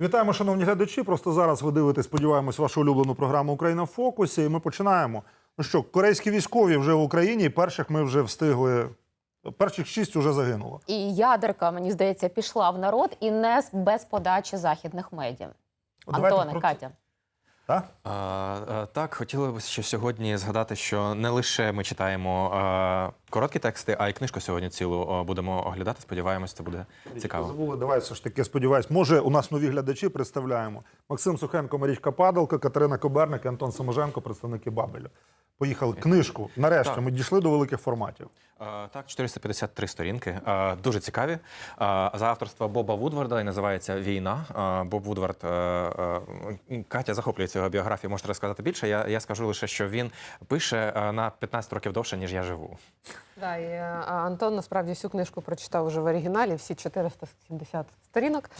Вітаємо, шановні глядачі. Просто зараз ви дивитесь, сподіваємось, вашу улюблену програму Україна в фокусі. І ми починаємо. Ну що, корейські військові вже в Україні, і перших ми вже встигли. Перших шість вже загинуло. І ядерка, мені здається, пішла в народ і не з- без подачі західних медіа. Антоне, про- Катя. Так? А, а, так, хотіли б ще сьогодні згадати, що не лише ми читаємо а, короткі тексти, а й книжку сьогодні цілу будемо оглядати. Сподіваємось, це буде цікаво. Забули, давай все ж таки сподіваюсь. Може, у нас нові глядачі представляємо. Максим Сухенко, Марічка Падалка, Катерина Коберник, Антон Саможенко, представники Бабелю. Поїхали. Книжку. Нарешті Так. ми дійшли до великих форматів. А, так, 453 сторінки, а, дуже цікаві. А, за авторства Боба Вудварда і називається Війна. Боб Вудвард, Катя захоплюється його біографією, можете розказати більше. Я, я скажу лише, що він пише на 15 років довше, ніж я живу. Да, і е, Антон насправді всю книжку прочитав вже в оригіналі, всі 470 сторінок.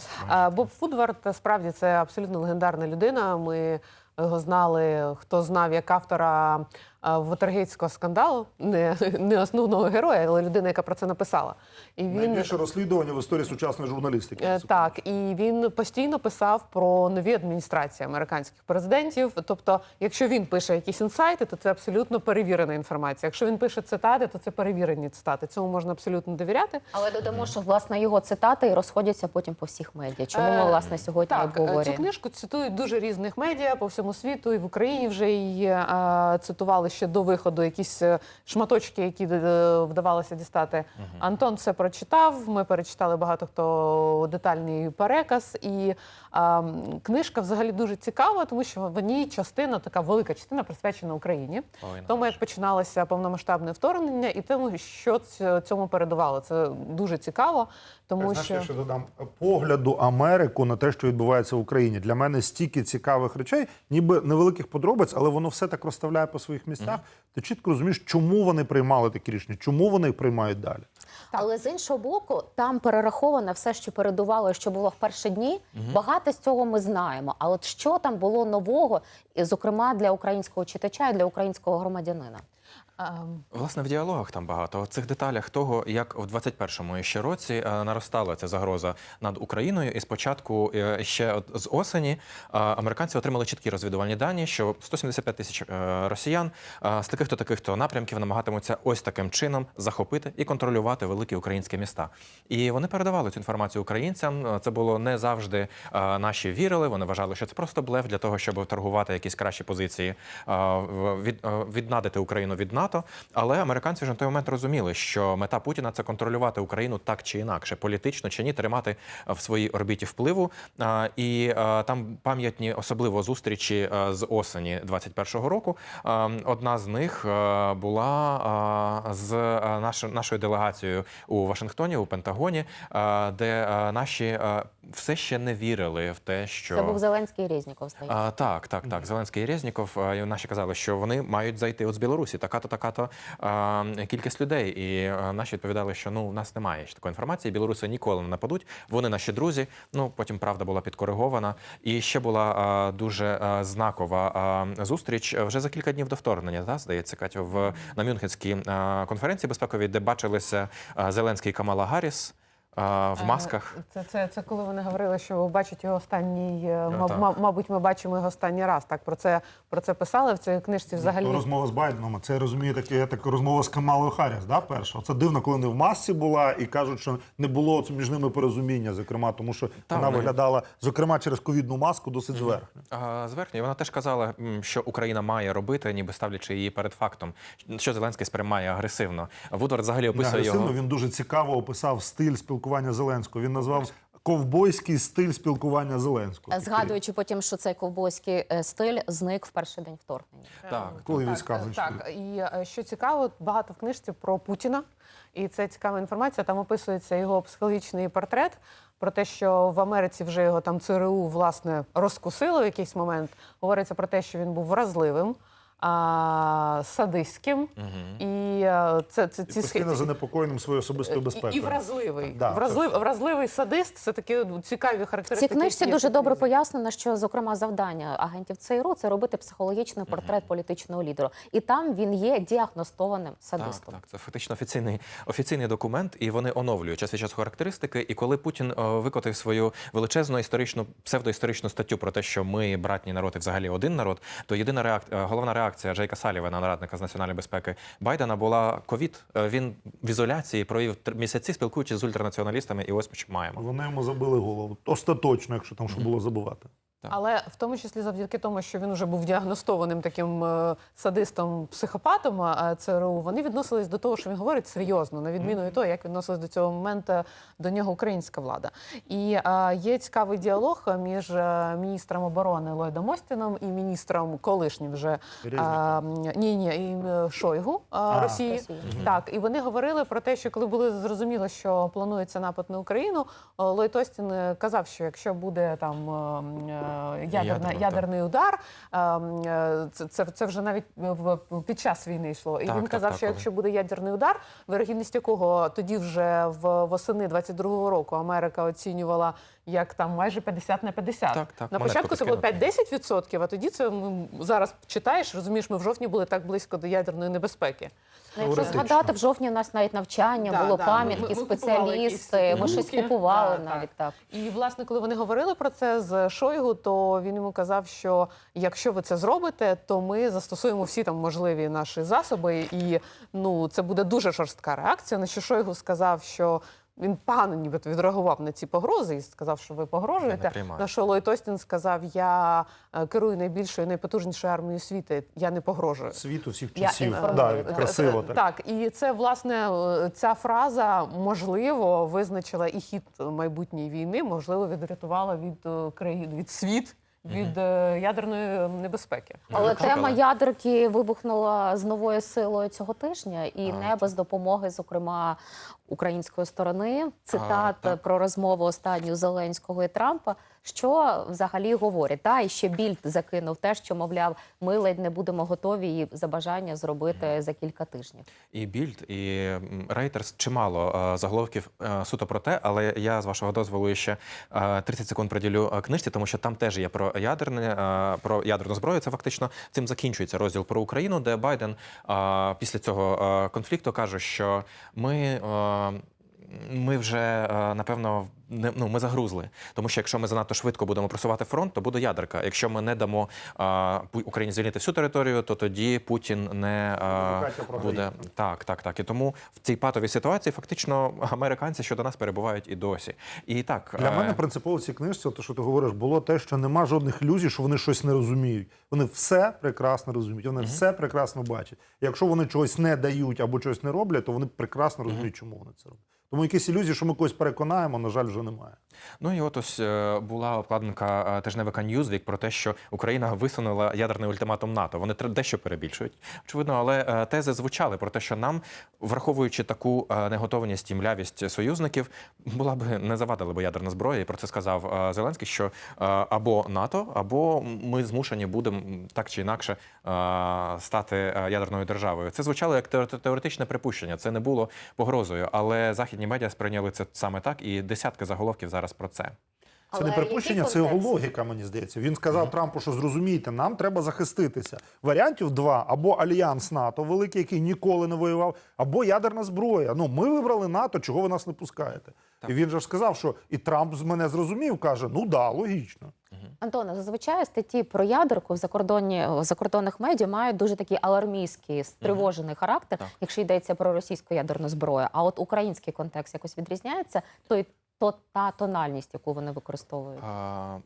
Боб Фудвард справді це абсолютно легендарна людина. Ми його знали, хто знав як автора Вотергейтського скандалу, не, не основного героя, але людина, яка про це написала. І він Найбільше розслідування в історії сучасної журналістики. Е, Так, і він постійно писав про нові адміністрації американських президентів. Тобто, якщо він пише якісь інсайти, то це абсолютно перевірена інформація. Якщо він пише цитати, то це перевірені цитати. Цьому можна абсолютно довіряти. Але додамо, що власне його цитати і розходяться потім по всіх медіа. Чому ми Е, власне сьогодні Так, е, цю книжку цитують дуже різних медіа по всьому світу, і в Україні вже її е, цитували ще до виходу. Якісь е, шматочки, які е, вдавалося дістати. Антон все прочитав. Ми перечитали багато хто детальний переказ. І м, книжка взагалі дуже цікава, тому що в ній частина, така велика частина присвячена Україні. Ой, Тому як починалося повномасштабне вторгнення, і тому, що ць- цьому передувало. Це дуже цікаво, тому Знаєш, що я ще додам погляду Америку на те, що відбувається в Україні. Для мене стільки цікавих речей, ніби невеликих подробиць, але воно все так розставляє по своїх місцях. Ти чітко розумієш, чому вони приймали такі рішення, чому вони їх приймають далі. Але з іншого боку, там перераховане все, що передувало, що було в перші дні. Багато з цього ми знаємо. А от що там було нового, зокрема для українського читача і для українського громадянина? Власне, в діалогах там багато цих деталях того, як в 21-му ще році е, наростала ця загроза над Україною. І спочатку е, ще з осені е, американці отримали чіткі розвідувальні дані, що 175 тисяч росіян з таких то таких то напрямків намагатимуться ось таким чином захопити і контролювати великі українські міста. І вони передавали цю інформацію українцям. Це було не завжди наші вірили. Вони вважали, що це просто блеф для того, щоб торгувати якісь кращі позиції, від, віднадити Україну від НАТО. Але американці вже на той момент розуміли, що мета Путіна це контролювати Україну так чи інакше, політично чи ні, тримати в своїй орбіті впливу. І там пам'ятні особливо зустрічі з осені 21-го року. Одна з них була з нашою делегацією у Вашингтоні, у Пентагоні, де наші все ще не вірили в те, що Це був Зеленський і Резніков, здається. так, так, так. Зеленський і Резніков, наші казали, що вони мають зайти от з Білорусі, така-то, така-то а, кількість людей. І а, наші відповідали, що ну у нас немає ще такої інформації. Білоруси ніколи не нападуть. Вони наші друзі. Ну потім правда була підкоригована. І ще була а, дуже знакова зустріч вже за кілька днів до вторгнення. Та здається, Катю, в на Мюнхенській конференції безпековій, де бачилися Зеленський і Камала Гарріс. А, В Е, масках Це, це, це коли вони говорили, що бачать його останній, е, Ну, маб- маб- мабуть, ми бачимо його останній раз. Так про це про це писали в цій книжці. Взагалі Розмова з Байденом, це я розумію, таке я так розмова з Камалою Харріс, да, перша. Це дивно, коли не в масці була і кажуть, що не було між ними порозуміння, зокрема, тому що Та, вона вони- виглядала, зокрема, через ковідну маску досить зверхньо. А, Зверхньо вона теж казала, що Україна має робити, ніби ставлячи її перед фактом, що Зеленський сприймає агресивно. Вудвард взагалі Не описує агресивно, його. він дуже цікаво описав стиль спілкування Зеленського. Він назвав ковбойський стиль спілкування Зеленського. Згадуючи потім, що цей ковбойський е, стиль зник в перший день вторгнення. Так. Коли так, війська е, зайшли. так. І е, що цікаво, багато в книжці про Путіна, і це цікава інформація. Там описується його психологічний портрет. Про те, що в Америці вже його там ЦРУ власне розкусило в якийсь момент. Говориться про те, що він був вразливим, а, садистським. І е, це, це І ці постійно занепокоєним своєю особистою і, безпекою. і вразливий. Да, Вразлив, вразливий садист це такі цікаві В характеристики. цій книжці дуже добре пояснено, що зокрема завдання агентів ЦРУ це робити психологічний портрет політичного лідера, і там він є діагностованим садистом. так, це фактично офіційний офіційний документ, і вони оновлюють час від часу характеристики. І коли Путін е, викотив свою величезну історичну псевдоісторичну статтю про те, що ми братні народ і взагалі один народ, то єдина реакція, головна реакція Джейка Салівана, нарадника з національної безпеки Байдена, була ковід. Е, Він в ізоляції провів місяці, спілкуючись з ультранаціоналістами, і ось ми маємо. Вони йому забили голову. Остаточно, якщо там що було забувати. Але в тому числі завдяки тому, що він вже був діагностованим таким е, садистом-психопатом е, ЦРУ, вони відносились до того, що він говорить серйозно, на відміну від того, як відносилась до цього моменту до нього українська влада. І е, є цікавий діалог між е, міністром оборони Ллойдом Остіном і міністром колишнім вже Резніком. ні, ні, і е, Шойгу е, Росії. Росії. Так, і вони говорили про те, що коли було зрозуміло, що планується напад на Україну, Ллойд Остін казав, що якщо буде там ядерна, Ядерний, удар, е, е, це, це, це вже навіть в під час війни йшло. І Так, він казав, так, що якщо буде ядерний удар, вирогідність якого тоді вже в восени 22-го року Америка оцінювала як там майже 50 на 50. Так, так, на початку це було 5-10%, а тоді це зараз читаєш, розумієш, ми в жовтні були так близько до ядерної небезпеки. Ну, Якщо згадати, в жовтні у нас навіть навчання Да, було да, пам'ятки, ми- ми спеціалісти. Ми щось купували Да, навіть так. І власне, коли вони говорили про це з Шойгу, то він йому казав, що якщо ви це зробите, то ми застосуємо всі там можливі наші засоби, і ну це буде дуже жорстка реакція. На що Шойгу сказав, що. Він погано нібито відреагував на ці погрози і сказав, що ви погрожуєте. На що Ллойд Остін сказав: Я е, керую найбільшою, найпотужнішою армією світу. Я не погрожую. Світу всіх часів. інформую. Да, красиво так. Так, і це власне е, ця фраза можливо визначила і хід майбутньої війни, можливо, відрятувала від е, країн від світ від е, ядерної небезпеки. Але так, тема ядерки вибухнула з новою силою цього тижня, і А, не без допомоги, зокрема української сторони. Цитат так. про розмову останню Зеленського і Трампа. Що взагалі говорять? Та і ще більд закинув те, що мовляв, ми ледь не будемо готові і за бажання зробити за кілька тижнів. І Більд, і Reuters чимало е, заголовків е, суто про те, але я з вашого дозволу ще е, 30 секунд приділю е, книжці, тому що там теж є про ядерне, е, про ядерну зброю. Це фактично цим закінчується розділ про Україну, де Байден е, після цього е, конфлікту каже, що ми. Е, Ми вже е, напевно не ну ми загрузли, тому що якщо ми занадто швидко будемо просувати фронт, то буде ядерка. Якщо ми не дамо Пу- Україні звільнити всю територію, то тоді Путін не програє. буде так, так, так. І тому в цій патовій ситуації фактично американці щодо нас перебувають і досі. І так Для е, мене принципово в цій книжці, те, що ти говориш, було те, що нема жодних ілюзій, що вони щось не розуміють. Вони все прекрасно розуміють, вони все прекрасно бачать. Якщо вони чогось не дають або чогось не роблять, то вони прекрасно розуміють, чому вони це роблять. Тому якісь ілюзії, що ми когось переконаємо, на жаль, вже немає. Ну і от ось е, була обкладинка е, тижневика Newsweek про те, що Україна висунула ядерний ультиматум НАТО. Вони дещо перебільшують, очевидно, але е, тези звучали про те, що нам, враховуючи таку неготовність і млявість союзників, була б не завадила б ядерна зброя. І про це сказав Зеленський, що або НАТО, або ми змушені будемо так чи інакше стати ядерною державою. Це звучало як теоретичне припущення. Це не було погрозою, але західні медіа сприйняли це саме так, і десятки заголовків зараз про це. Це Але не припущення, це його логіка, мені здається. Він сказав Трампу, що зрозумійте, нам треба захиститися. Варіантів два: або альянс НАТО, великий, який ніколи не воював, або ядерна зброя. Ну, ми вибрали НАТО, чого ви нас не пускаєте? І він же ж сказав, що і Трамп з мене зрозумів, каже: ну да, логічно. Антоне, зазвичай статті про ядерку в закордонні в закордонних медіа мають дуже такий алармійський, стривожений характер, Так. якщо йдеться про російську ядерну зброю. А от український контекст якось відрізняється, то й то та тональність, яку вони використовують. А,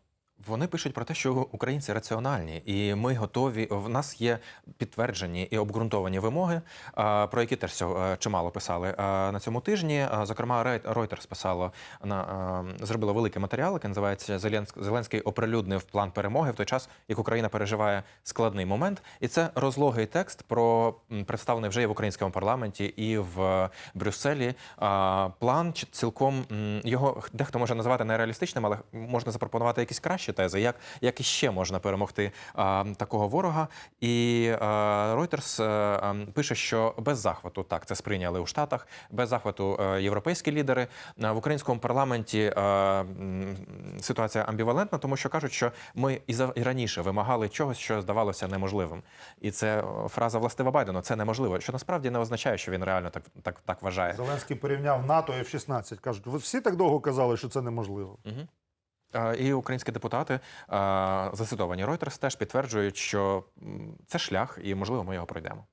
Вони пишуть про те, що українці раціональні, і ми готові. В нас є підтверджені і обґрунтовані вимоги, про які теж е, чимало писали на цьому тижні. Зокрема, Reuters писало на а, зробило великий матеріал, який називається Зеленськ- Зеленський оприлюднив план перемоги в той час, як Україна переживає складний момент. І це розлогий текст про представлений вже і в українському парламенті, і в Брюсселі. План цілком його дехто може називати нереалістичним, але можна запропонувати якийсь кращий інші тези, як, як іще можна перемогти а, такого ворога. І а, Reuters а, пише, що без захвату так це сприйняли у Штатах, без захвату е, європейські лідери А в українському парламенті. е, м, Ситуація амбівалентна, тому що кажуть, що ми і за і раніше вимагали чогось, що здавалося неможливим. І це фраза властива Байдену. Це неможливо. Що насправді не означає, що він реально так так, так вважає. Зеленський порівняв НАТО і F-16. Кажуть, ви всі так довго казали, що це неможливо. Е, І українські депутати, е, зацитовані Reuters, теж підтверджують, що це шлях, і можливо ми його пройдемо.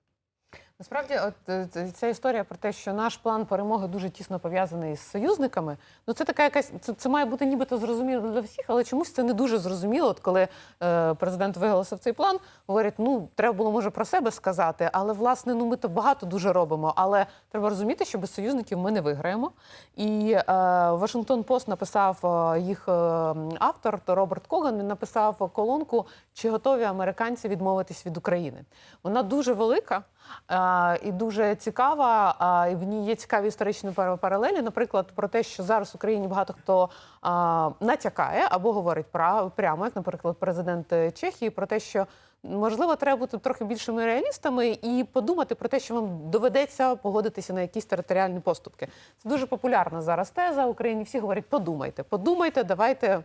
Насправді, от е, ця історія про те, що наш план перемоги дуже тісно пов'язаний з союзниками. Ну це така якась це, це має бути нібито зрозуміло для всіх, але чомусь це не дуже зрозуміло. От коли е, президент виголосив цей план, говорять, ну треба було може про себе сказати, але власне ну ми то багато дуже робимо. Але треба розуміти, що без союзників ми не виграємо. І е, Вашингтон Пост написав е, їх е, автор то Роберт Коган. Він написав колонку, чи готові американці відмовитись від України. Вона дуже велика. А, і дуже цікава. І в ній є цікаві історичні пар- паралелі. Наприклад, про те, що зараз в Україні багато хто натякає або говорить прямо, як, наприклад, президент е, Чехії, про те, що можливо треба бути трохи більшими реалістами і подумати про те, що вам доведеться погодитися на якісь територіальні поступки. Це дуже популярна зараз теза в Україні. Всі говорять: подумайте, подумайте, давайте.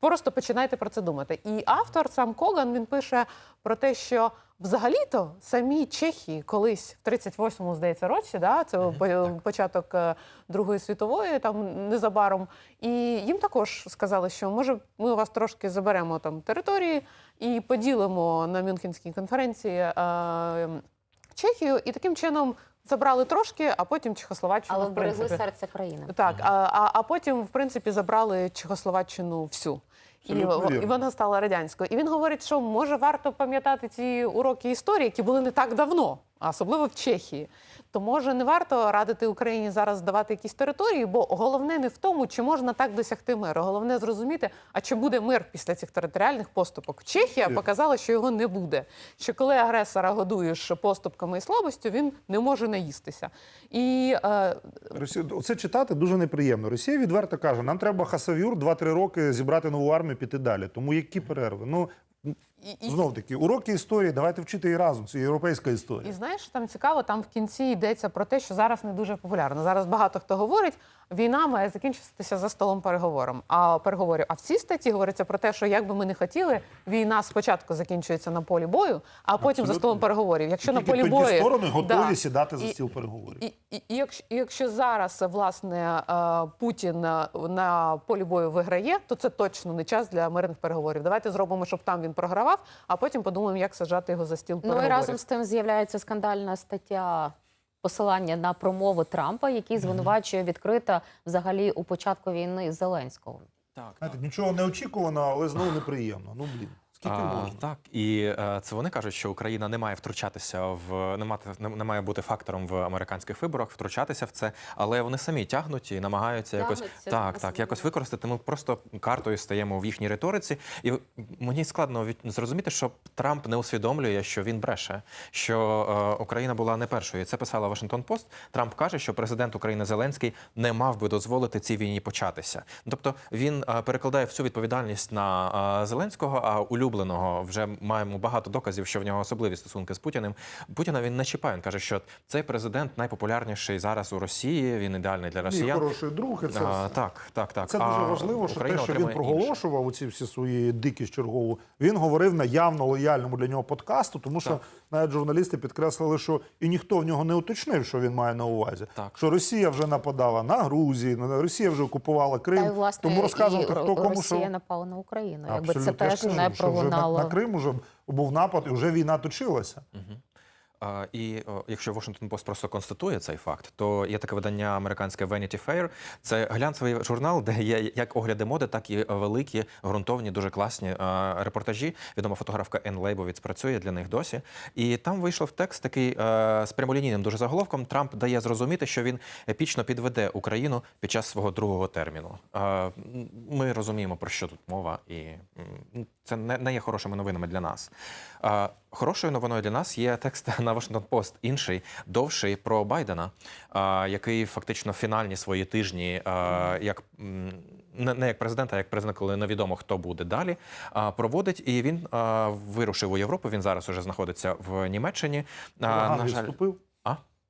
Просто починайте про це думати. І автор сам Коган він пише про те, що взагалі-то самі Чехії колись в 38-му, здається, році, да, це по- початок е, Другої світової, там незабаром. І їм також сказали, що може ми у вас трошки заберемо там території і поділимо на Мюнхенській конференції е, Чехію, і таким чином забрали трошки, а потім Чехословаччину. Але в вберегли принципі. серце країни. Так, а, а, а потім, в принципі, забрали Чехословаччину всю. І, і вона стала радянською. І він говорить, що може варто пам'ятати ці уроки історії, які були не так давно, а особливо в Чехії. То може не варто радити Україні зараз здавати якісь території, бо головне не в тому, чи можна так досягти миру. Головне зрозуміти, а чи буде мир після цих територіальних поступок. Чехія показала, що його не буде. Що коли агресора годуєш поступками і слабостю, він не може наїстися. І е, Росія, оце читати дуже неприємно. Росія відверто каже: нам треба хасавюр 2-3 роки зібрати нову армію, піти далі. Тому які перерви? Ну і, і, знов таки, уроки історії, давайте вчити її разом. Це європейська історія. І знаєш, там цікаво, там в кінці йдеться про те, що зараз не дуже популярно. Зараз багато хто говорить, війна має закінчитися за столом переговором. А переговорів. А в цій статті говориться про те, що як би ми не хотіли, війна спочатку закінчується на полі бою, а потім за столом переговорів. Якщо на полі тоді бою сторони готові Да. сідати за І- стіл переговорів. І, і, і якщо, і якщо зараз власне е, Путін е, на полі бою виграє, то це точно не час для мирних переговорів. Давайте зробимо, щоб там він програвав, а потім подумаємо, як сажати його за стіл Ну і разом з тим з'являється скандальна стаття. Посилання на промову Трампа, який звинувачує відкрита взагалі у початку війни Зеленського. Так, Знаєте, нічого не очікувано, але знову неприємно. Ну блін, скільки А, можна? Так, і е, це вони кажуть, що Україна не має втручатися в не мати не, має бути фактором в американських виборах, втручатися в це, але вони самі тягнуть і намагаються якось так, так, якось використати. Ми просто картою стаємо в їхній риториці, і мені складно від, зрозуміти, що Трамп не усвідомлює, що він бреше, що е, Україна була не першою. Це писала Вашингтон Пост. Трамп каже, що президент України Зеленський не мав би дозволити цій війні початися. Тобто він е, перекладає всю відповідальність на Зеленського, а улюбленого вже маємо багато доказів, що в нього особливі стосунки з Путіним. Путіна він не чіпає. Він каже, що цей президент найпопулярніший зараз у Росії. Він ідеальний для Мій росіян. хороший друг, і це А, все. так, так, так. Це А дуже важливо, що те, що він проголошував у ці всі свої дикість чергову, він говорив на явно лояльному для нього подкасту, тому що Так. навіть журналісти підкреслили, що і ніхто в нього не уточнив, що він має на увазі. Так. Що Росія вже нападала на Грузію, на- Росія вже окупувала Крим. Та власне тому розказувати, хто кому Росія що. напала на Україну. Якби це Абсолютно. Я ж теж не що вже на, на Крим уже був напад, і вже війна точилася. А, І якщо Washington Post просто констатує цей факт, то є таке видання американське Vanity Fair. Це глянцевий журнал, де є як огляди моди, так і великі, ґрунтовні, дуже класні репортажі. Відома фотографка Енн Лейбовіц працює для них досі. І там вийшов текст такий е, з прямолінійним дуже заголовком. Трамп дає зрозуміти, що він епічно підведе Україну під час свого другого терміну. Ми розуміємо, про що тут мова, і це не є хорошими новинами для нас. Хорошою новиною для нас є текст на Washington Post, інший, довший про Байдена, який фактично фінальні свої тижні, як не, як президента, а як президент, коли невідомо хто буде далі. Проводить і він вирушив у Європу. Він зараз уже знаходиться в Німеччині. А, Ураган відступив. А?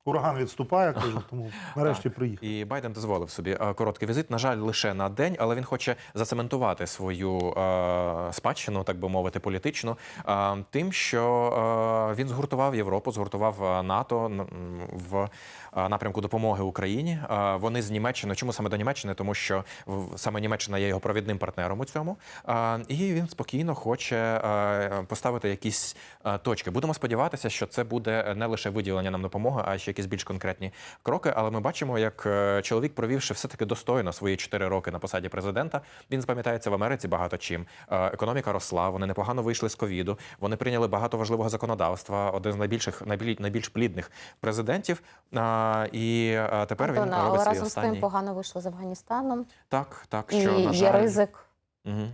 Ураган відступає, кажу, тому нарешті приїхав. І Байден дозволив собі е, короткий візит. На жаль, лише на день, але він хоче зацементувати свою е, спадщину, так би мовити, політичну, е, тим, що е, він згуртував Європу, згуртував е, НАТО в е, напрямку допомоги Україні. Е, вони з Німеччини. Чому саме до Німеччини? Тому що саме Німеччина є його провідним партнером у цьому. Е, і він спокійно хоче е, поставити якісь точки. Будемо сподіватися, що це буде не лише виділення нам допомоги, а ще якісь більш конкретні кроки. Але ми бачимо, як е, чоловік, провівши все таки достойно свої 4 роки на посаді президента, він запам'ятається в Америці багато чим. Е, Економіка росла, вони непогано вийшли з ковіду. Вони прийняли багато важливого законодавства. Один з найбільших найбільш плідних президентів. І е, тепер він Антона, але робить свій разом з тим погано вийшло з Афганістаном. Так, так, І що на є ризик. Угу.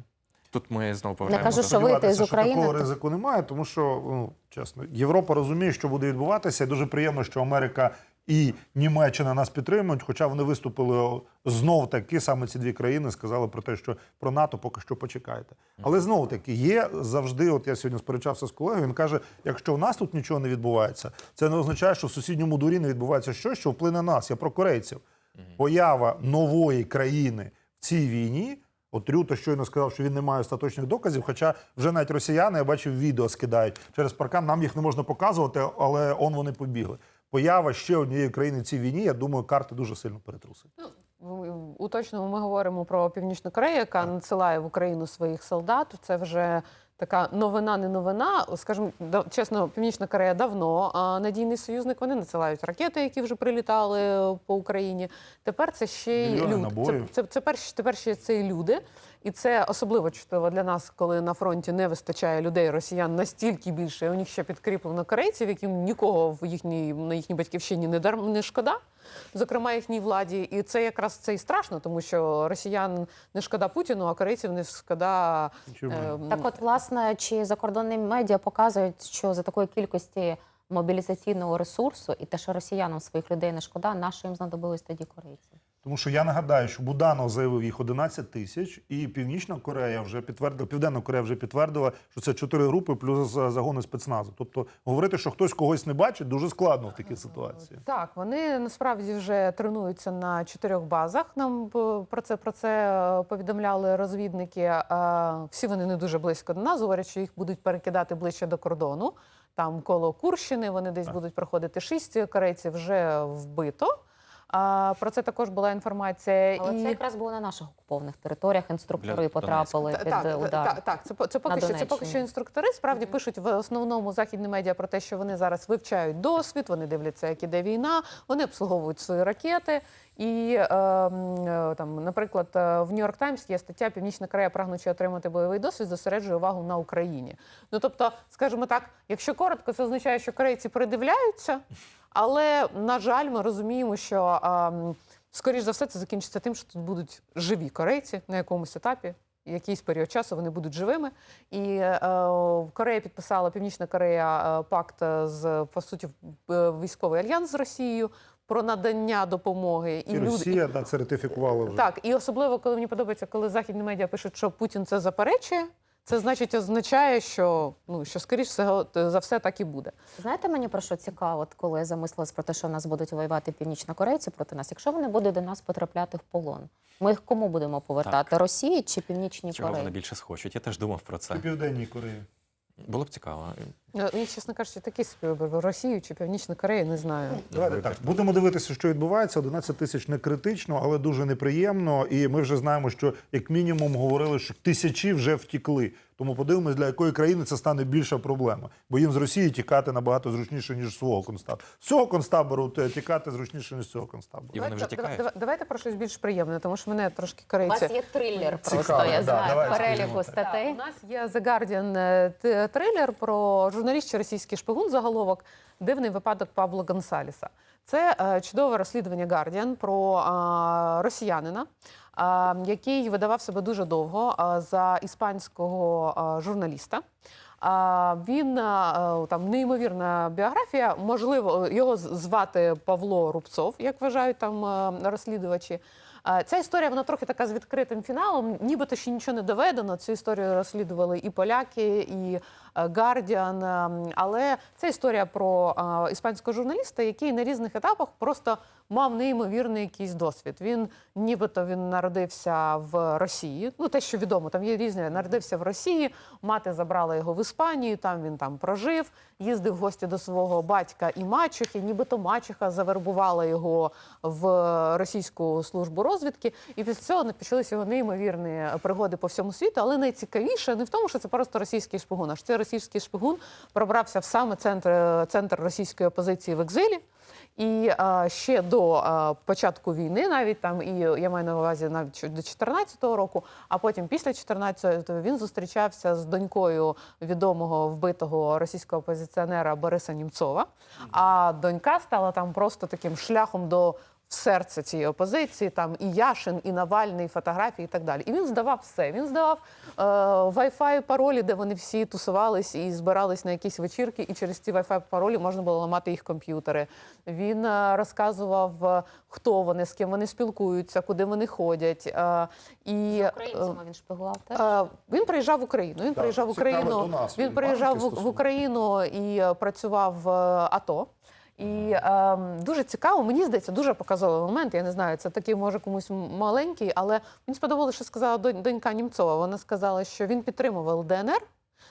Тут ми знову Не повертаємося. кажу, що вийти з України, Такого ризику немає, тому що, ну, чесно, Європа розуміє, що буде відбуватися. І дуже приємно, що Америка і Німеччина нас підтримують, хоча вони виступили знов таки, саме ці дві країни сказали про те, що про НАТО поки що почекайте. Але знов таки є завжди. От я сьогодні сперечався з колегою. Він каже: якщо в нас тут нічого не відбувається, це не означає, що в сусідньому дурі не відбувається щось, що вплине на нас. Я про корейців. Поява нової країни в цій війні. От Рюта щойно сказав, що він не має остаточних доказів. Хоча вже навіть росіяни, я бачив, відео скидають через паркан. Нам їх не можна показувати, але он вони побігли. Поява ще однієї країни в цій війні, я думаю, карти дуже сильно перетрусить. В- Уточнимо, ми говоримо про Північну Корею, яка надсилає в Україну своїх солдат. Це вже така новина, не новина. Скажімо, чесно, Північна Корея давно а, надійний союзник. Вони надсилають ракети, які вже прилітали е, по Україні. Тепер це ще й люди. Це, це, це перші, тепер ще це і люди. І це особливо чутливо для нас, коли на фронті не вистачає людей, росіян настільки більше. і У них ще підкріплено корейців, яким нікого в їхній на їхній батьківщині не дар не шкода. Зокрема, їхній владі, і це якраз це і страшно, тому що росіян не шкода Путіну, а корейців не шкода. Е, Так, от, власне, чи закордонні медіа показують, що за такої кількості мобілізаційного ресурсу і те, що росіянам своїх людей не шкода, на що їм знадобились тоді корейці? Тому що я нагадаю, що Буданов заявив їх 11 тисяч, і Північна Корея вже підтвердила, Південна Корея вже підтвердила, що це чотири групи плюс загони спецназу. Тобто говорити, що хтось когось не бачить, дуже складно в такій ситуації. Так, вони насправді вже тренуються на чотирьох базах. Нам е, про це про це е, повідомляли розвідники. Е, Всі вони не дуже близько до нас. Говорять, що їх будуть перекидати ближче до кордону. Там коло Курщини вони десь будуть проходити шість корейців вже вбито. А про це також була інформація. Але і... це якраз було на наших окупованих територіях. Інструктори Для потрапили під так, удар. Так, так, це, це поки що це поки що інструктори. Справді пишуть в основному західні медіа про те, що вони зараз вивчають досвід, вони дивляться, як іде війна, вони обслуговують свої ракети. І е, е, там, наприклад, е, в Нью-Йорк Таймс є стаття Північна Корея, прагнучи отримати бойовий досвід, зосереджує увагу на Україні. Ну тобто, скажімо так, якщо коротко, це означає, що корейці передивляються, але на жаль, ми розуміємо, що. ем, Скоріш за все, це закінчиться тим, що тут будуть живі корейці на якомусь етапі. Якийсь період часу вони будуть живими. І е, Корея підписала Північна Корея е, пакт е, з по суті е, військовий альянс з Росією про надання допомоги. І Росія да, це ратифікувала вже. Так, і особливо, коли мені подобається, коли західні медіа пишуть, що Путін це заперечує. Це значить означає, що ну що скоріш все за все так і буде. Знаєте, мені про що цікаво, от коли я замислилась про те, що в нас будуть воювати північнокорейці проти нас. Якщо вони будуть до нас потрапляти в полон, ми їх кому будемо повертати? Росії чи північні Чого вони більше схочуть? Я теж думав про це. І Південній Кореї. Було б цікаво. Ну, Я, чесно кажучи, такий собі вибір. Росію чи Північну Корею не знаю. Давайте так. Будемо дивитися, що відбувається. 11 тисяч не критично, але дуже неприємно. І ми вже знаємо, що як мінімум говорили, що тисячі вже втікли. Тому подивимось, для якої країни це стане більша проблема. Бо їм з Росії тікати набагато зручніше, ніж з свого концтабору. З цього концтабору е, тікати зручніше, ніж з цього концтабору. І вони вже Давайте- тікають. давай- Давайте про щось більш приємне, тому що мене трошки У вас є трилер Цікаво, просто, я да, знаю, переліку статей. у нас є The Guardian е, трилер журналіст чи російський шпигун заголовок Дивний випадок Пабло Гонсаліса. Це е, чудове розслідування Guardian про е, росіянина, е, який видавав себе дуже довго е, за іспанського е, журналіста. Він е, там неймовірна біографія. Можливо, його звати Павло Рубцов, як вважають там е, розслідувачі. Е, Ця історія вона трохи така з відкритим фіналом, нібито ще нічого не доведено. Цю історію розслідували і поляки, і Гардіан. Але це історія про е, іспанського журналіста, який на різних етапах просто мав неймовірний якийсь досвід. Він нібито він народився в Росії. Ну те, що відомо, там є різні. Народився в Росії. Мати забрала його в Іспанію. Там він там прожив, їздив в гості до свого батька і мачухи. Нібито мачуха завербувала його в російську службу розвідки. І після цього почалися його неймовірні пригоди по всьому світу. Але найцікавіше не в тому, що це просто російський шпигун. А що це російський шпигун пробрався в саме центр, центр російської опозиції в екзилі. І а, ще до а, початку війни, навіть там, і я маю на увазі навіть до 14-го року, а потім після 14-го він зустрічався з донькою відомого вбитого російського опозиціонера Бориса Німцова. А донька стала там просто таким шляхом до в серце цієї опозиції, там і Яшин, і Навальний, і фотографії, і так далі. І він здавав все. Він здавав е, Wi-Fi паролі, де вони всі тусувались і збирались на якісь вечірки, і через ці Wi-Fi паролі можна було ламати їх комп'ютери. Він е, розказував, е, хто вони, з ким вони спілкуються, куди вони ходять. Е, і, З українцями він шпигував теж. Е, Він приїжджав в Україну. Він приїжджав в цікаво Україну. до нас Він він приїжджав банки в, в стосунки. Україну і е, працював в е, АТО. І е, дуже цікаво, мені здається, дуже показовий момент. Я не знаю, це такий може комусь маленький, але мені сподобалося, що сказала донь- донька Німцова. Вона сказала, що він підтримував ЛДНР.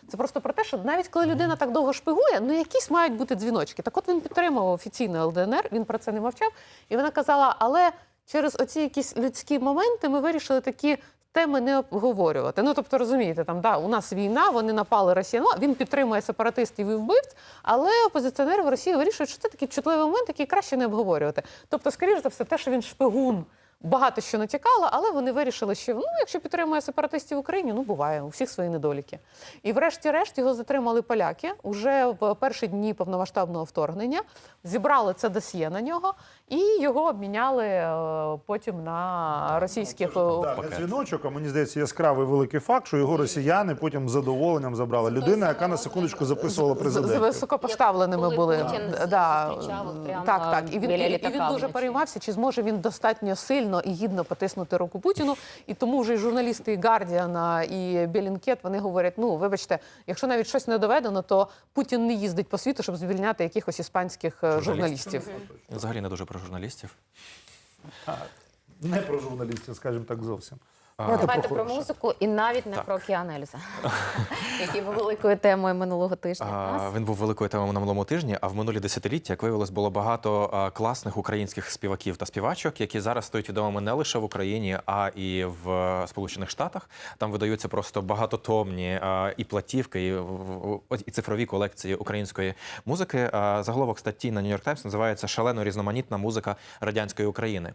Це просто про те, що навіть коли людина так довго шпигує, ну якісь мають бути дзвіночки. Так от він підтримував офіційно ЛДНР, він про це не мовчав. І вона казала, але через оці якісь людські моменти ми вирішили такі теми не обговорювати. Ну тобто, розумієте, там да, у нас війна, вони напали росіян. Ну, він підтримує сепаратистів і вбивць, але опозиціонери в Росії вирішують, що це такий чутливий момент, який краще не обговорювати. Тобто, скоріш за все, те, що він шпигун. Багато що натякало, але вони вирішили, що ну, якщо підтримує сепаратистів в Україні, ну буває, у всіх свої недоліки. І врешті-решт його затримали поляки уже в перші дні повномасштабного вторгнення. Зібрали це досьє на нього і його обміняли е, потім на російських. е, Так, дзвіночок, а мені здається, яскравий великий факт, що його росіяни потім з задоволенням забрали. Людина, яка на секундочку записувала з, з високопоставленими були. Да. так, так. І він, і він дуже переймався, чи зможе він достатньо сильно і гідно потиснути руку Путіну. І тому вже і журналісти і Гардіана, і Білінкет вони говорять: ну вибачте, якщо навіть щось не доведено, то Путін не їздить по світу, щоб звільняти якихось іспанських журналістів. журналістів. Взагалі не дуже про журналістів. Не про журналістів, скажімо так, зовсім. Давайте про хороше. музику і навіть не Так. про Океан Ельза, який був великою темою минулого тижня. А. Він був великою темою на минулому тижні. А в минулі десятиліття, як виявилось, було багато класних українських співаків та співачок, які зараз стають відомими не лише в Україні, а і в е, Сполучених Штатах. Там видаються просто багатотомні і платівки, і, і цифрові колекції української музики. Заголовок статті на Нью-Йорк Таймс називається Шалено різноманітна музика радянської України.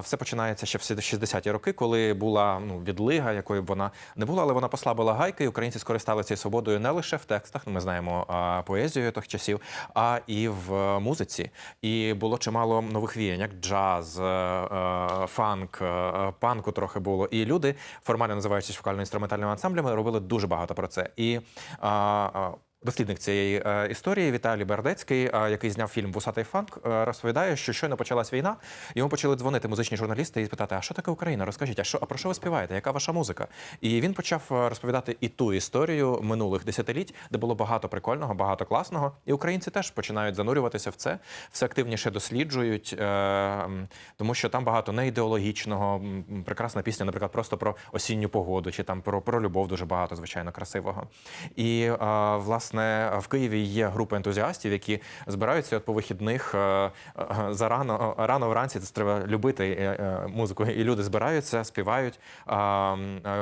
Все починається ще в 60-ті роки, коли була ну, відлига, якою б вона не була, але вона послабила гайки. і Українці скористалися свободою не лише в текстах, ми знаємо поезію тих часів, а і в е, музиці. І було чимало нових віянь, як джаз, е, е, фанк, панку трохи було. І люди, формально називаючись вокально-інструментальними ансамблями, робили дуже багато про це. І Дослідник цієї е, історії Віталій Бердецький, е, який зняв фільм Вусатий фанк, е, розповідає, що щойно почалась війна. Йому почали дзвонити музичні журналісти і питати: а що таке Україна? Розкажіть, а що а про що ви співаєте? Яка ваша музика? І він почав розповідати і ту історію минулих десятиліть, де було багато прикольного, багато класного. І українці теж починають занурюватися в це, все активніше досліджують, тому що там багато неідеологічного, прекрасна пісня, наприклад, просто про осінню погоду, чи там про, про любов дуже багато, звичайно, красивого. І е, власне в Києві є група ентузіастів, які збираються от по вихідних е, е, зарано рано вранці. Це треба любити е, музику. І люди збираються, співають,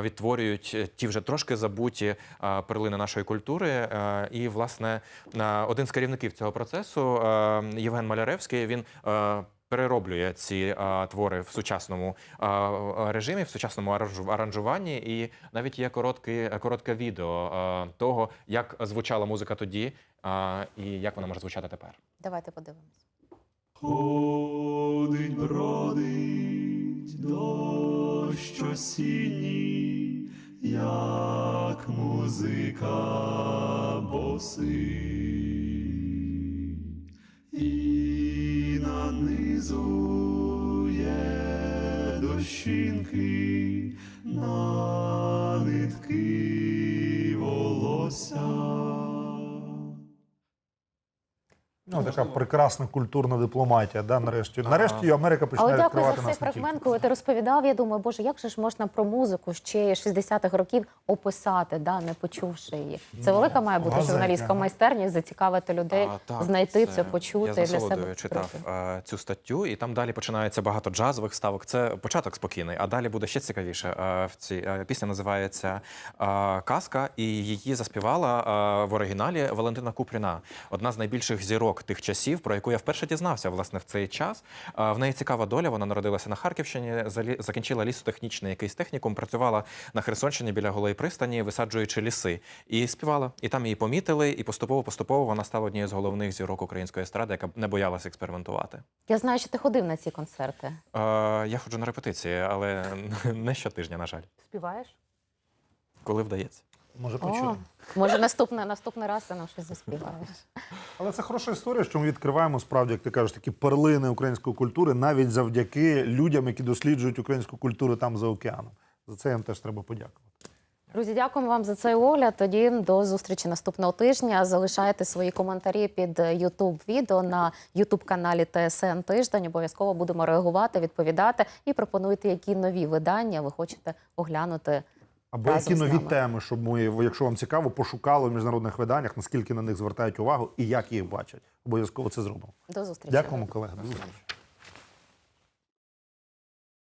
відтворюють ті вже трошки забуті перлини нашої культури. І власне один з керівників цього процесу Євген Маляревський. Він Перероблює ці а, твори в сучасному а, режимі, в сучасному аранжуванні, і навіть є коротке, коротке відео а, того, як звучала музика тоді, а, і як вона може звучати тепер. Давайте подивимось. Ходить, бродить дощ осінній, як музика босий, і нанизує дощинки на нитки волосся. Ну, така прекрасна культурна дипломатія. Да, нарешті, нарешті Америка починає Але дякую за відкривати цей нас не тільки. фрагмент, коли ти розповідав. Я думаю, боже, як же ж можна про музику ще 60-х років описати, да, не почувши її. Це велика має бути Газеті, журналістська майстерність, зацікавити людей, А, так, знайти це, це почути Я для себе. читав відкрити. е, цю статтю, і там далі починається багато джазових ставок. Це початок спокійний, а далі буде ще цікавіше. Е, в цій е, пісня називається е, Казка, і її заспівала е, в оригіналі Валентина Купріна, одна з найбільших зірок тих часів, про яку я вперше дізнався власне в цей час. В неї цікава доля. Вона народилася на Харківщині, закінчила лісотехнічний якийсь технікум, працювала на Херсонщині біля голої пристані, висаджуючи ліси, і співала. І там її помітили, і поступово поступово вона стала однією з головних зірок української естради, яка не боялася експериментувати. Я знаю, що ти ходив на ці концерти. Е, я ходжу на репетиції, але не щотижня, на жаль, Співаєш? коли вдається. Може, почуємо. може, наступне, наступний раз ти нам щось заспіваєш. Але це хороша історія, що ми відкриваємо справді, як ти кажеш, такі перлини української культури, навіть завдяки людям, які досліджують українську культуру там за океаном. За це їм теж треба подякувати. Друзі, дякуємо вам за цей огляд. Тоді до зустрічі наступного тижня. Залишайте свої коментарі під youtube відео на youtube каналі ТСН Тиждень. Обов'язково будемо реагувати, відповідати і пропонуйте, які нові видання ви хочете оглянути. Або які нові теми, щоб ми, якщо вам цікаво, пошукали в міжнародних виданнях, наскільки на них звертають увагу і як їх бачать. Обов'язково це зробимо. До зустрічі. Дякуємо, колеги. До зустрічі.